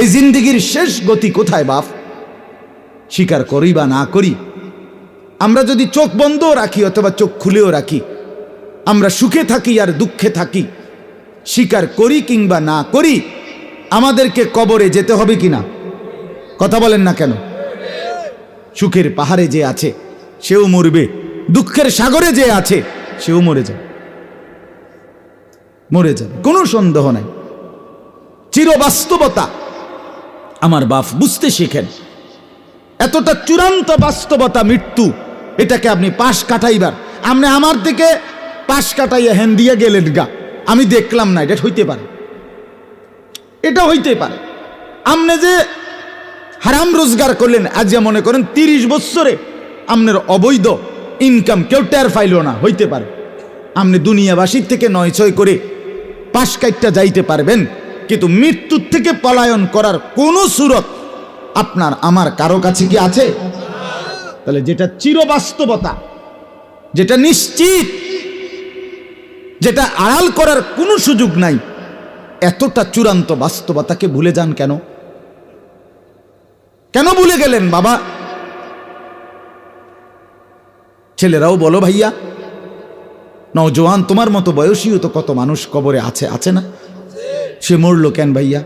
এই জিন্দিগির শেষ গতি কোথায় বাপ? স্বীকার করি বা না করি, আমরা যদি চোখ বন্ধও রাখি অথবা চোখ খুলেও রাখি, আমরা সুখে থাকি আর দুঃখে থাকি, স্বীকার করি কিংবা না করি, আমাদেরকে কবরে যেতে হবে কি না কথা বলেন না কেন? সুখের পাহাড়ে যে আছে, সেও মরবে। দুঃখের সাগরে যে আছে, সেও মরে যাবে। মরে যাবে, কোনো সন্দেহ নাই। চিরবাস্তবতা। আমার বাপ বুঝতে শিখেন। এতটা চূড়ান্ত বাস্তবতা মৃত্যু, এটাকে আপনি পাশ কাটাইবার। আপনি আমার দিকে পাশ কাটাইয়া হ্যান দিয়ে গেলেন গা। আমি দেখলাম না, এটা হইতে পারে। এটা হইতে পারে। আপনি যে হারাম রোজগার করলেন, আজ মনে করেন তিরিশ বছরে আপনার অবৈধ ইনকাম কেউ টের পাইল না, হইতে পারে। আপনি দুনিয়াবাসীর থেকে নয় ছয় করে পাশ কাইটটা যাইতে পারবেন। কিন্তু মৃত্যুর থেকে পলায়ন করার কোনো সুরত আপনার, আমার কারও কাছে কি আছে? তাহলে যেটা চিরবাস্তবতা, যেটা নিশ্চিত, যেটা আড়াল করার কোনো সুযোগ নাই, এতটা চূড়ান্ত বাস্তবতাকে ভুলে যান কেন? কেন ভুলে গেলেন বাবা? ছেলেরাও বলো ভাইয়া, নওজোয়ান তোমার মতো বয়সীও তো কত মানুষ কবরে আছে আছে না? সে মরলো কেন ভাইয়া?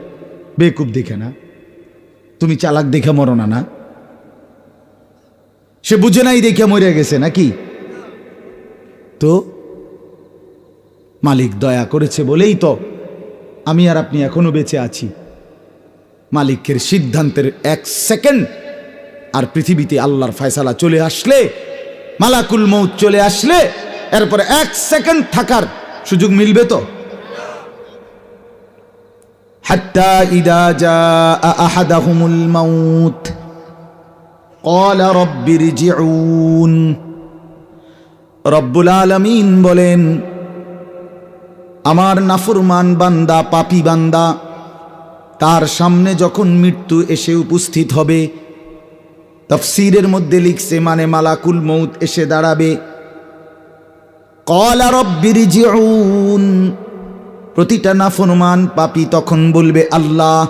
বেকুব দেখে না। তুমি চালাক দেখে মরো না না? সে বুঝে নাই দেখে মরে গেছে নাকি? তো মালিক দয়া করেছে বলেই তো আমি আর আপনি এখনও বেঁচে আছি। মালিকের সিদ্ধান্তের এক সেকেন্ড আর পৃথিবীতে আল্লাহর ফয়সালা চলে আসলে, মালাকুল মৌত চলে আসলে, এরপরে এক সেকেন্ড থাকার সুযোগ মিলবে তো? حتى إذا جاء أحدهم الموت قال رب ارجعون রব্বুল আলমিন বলেন আমার নাফরমান বান্দা পাপি বান্দা তার সামনে যখন মৃত্যু এসে উপস্থিত হবে তফসিরের মধ্যে লিখছে মানে মালাকুল মৌত এসে দাঁড়াবে কলা রব্বির প্রতিটা নাফরমান পাপি তখন বলবে, আল্লাহ,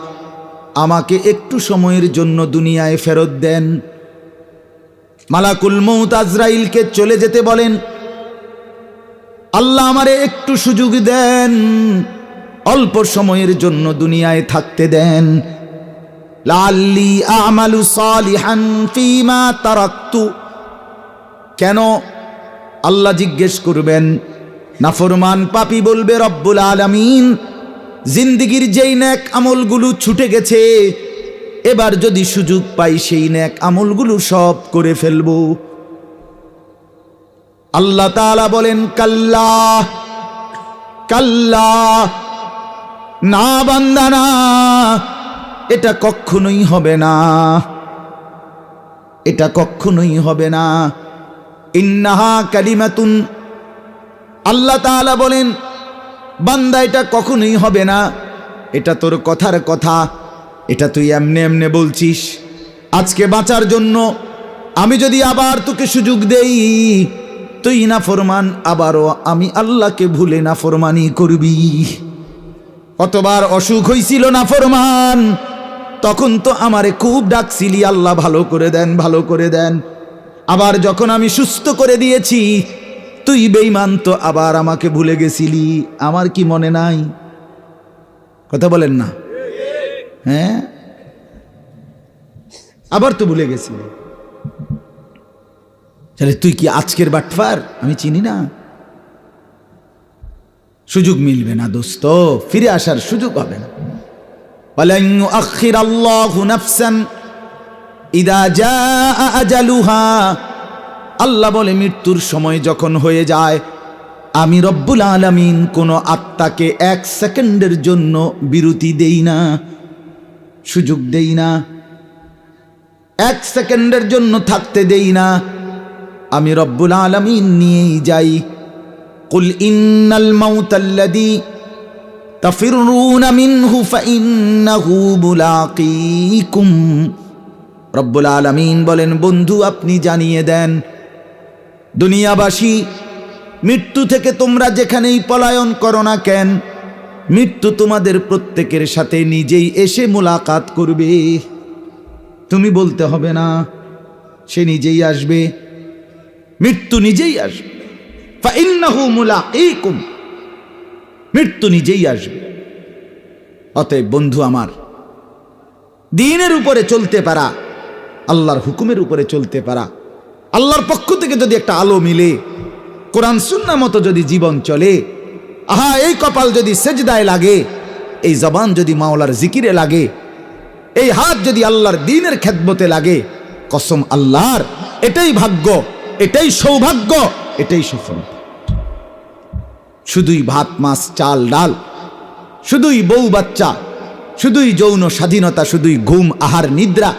আমাকে একটু সময়ের জন্য দুনিয়ায় ফেরত দেন। মালাকুল মৌত আজরাইলকে চলে যেতে বলেন, আল্লাহ আমারে একটু সুযোগ দেন, অল্প সময়ের জন্য দুনিয়ায় থাকতে দেন। লাল্লি আমালু সালিহান ফিমা তারাক্তু। কেন? আল্লাহ জিজ্ঞেস করবেন নাফরমান পাপি বলবে রব্বুল আলামিন। জিন্দিগির যেই ন্যাক আমলগুলো ছুটে গেছে, এবার যদি সুযোগ পাই সেই ন্যাক আমলগুলো সব করে ফেলব। আল্লাহ তাআলা বলেন, কাল্লা কাল্লা, না বান্দা না, এটা কখনোই হবে না, এটা কখনোই হবে না। ইন্নাহা কালিমাতুন আল্লাহ তাআলা বলেন, বান্দা এটা কখনোই হবে না। এটা তোর কথার কথা, এটা তুই এমনে এমনে বলছিস। আজকে বাঁচার জন্য আমি যদি আবার তোকে সুযোগ দেই, তুই না ফরমান আবারও আমি আল্লাহকে ভুলে না ফরমানি করবি। কতবার অসুখ হয়েছিল না ফরমান তখন তো আমারে খুব ডাকছিলি, আল্লাহ ভালো করে দেন, ভালো করে দেন। আবার যখন আমি সুস্থ করে দিয়েছি তুই বেইমান তো আবার আমাকে ভুলে গেছিলি, আমার কি মনে নাই? কথা বলেন না। হ্যাঁ? আবার তো ভুলে গেছিলি। তাহলে তুই কি আজকের বাটফার? আমি চিনি না। সুযোগ মিলবে না দোস্ত, ফিরে আসার সুযোগ হবে না। আখির আল্লাহ ইদা যা আজালুহা। আল্লাহ বলে, মৃত্যুর সময় যখন হয়ে যায়, আমি রব্বুল আলামিন কোনো আত্মাকে এক সেকেন্ডের জন্য বিরতি দেই না, সুযোগ দেই না, এক সেকেন্ডের জন্য থাকতে দেই না। আমি রব্বুল আলামিন নিয়েই যাই। কুল ইন্নাল মাউতাল্লাযী তাফিরুন মিনহু ফাইন্নাহু মুলাকীকুম। রব্বুল আলামিন বলেন, বন্ধু, আপনি জানিয়ে দেন দুনিয়াবাসী, মৃত্যু থেকে তোমরা যেখানেই পলায়ন করো না কেন, মৃত্যু তোমাদের প্রত্যেকের সাথে নিজেই এসে মোলাকাত করবে। তুমি বলতে হবে না, সে নিজেই আসবে। মৃত্যু নিজেই আসবে। মুলাকিকুম মৃত্যু নিজেই আসবে। অতএব বন্ধু আমার, দিনের উপরে চলতে পারা, আল্লাহর হুকুমের উপরে চলতে পারা আল্লাহর পক্ষ থেকে যদি একটা আলো মিলে, কোরআন সুন্না মতো যদি জীবন চলে, আহা, এই কপাল যদি সেজদায় লাগে, এই জবান যদি মাওলার জিকিরে লাগে, এই হাত যদি আল্লাহর দিনের খেদমতে লাগে, কসম আল্লাহর, এটাই ভাগ্য, এটাই সৌভাগ্য, এটাই সফল। শুধুই ভাত, মাছ, চাল, ডাল, শুধুই বউ বাচ্চা, শুধুই যৌন স্বাধীনতা, শুধুই ঘুম, আহার, নিদ্রা,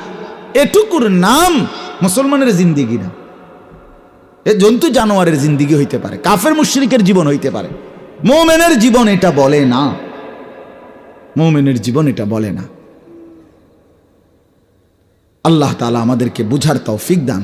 এটুকুর নাম মুসলমানের জিন্দিগি না। এ জন্তু জানোয়ারের জিন্দিগি হইতে পারে, কাফের মুশ্রিকের জীবন হইতে পারে। মোমেনের জীবন এটা বলে না। মোমেনের জীবন এটা বলে না। আল্লাহ তালা আমাদেরকে বুঝার তৌফিক দান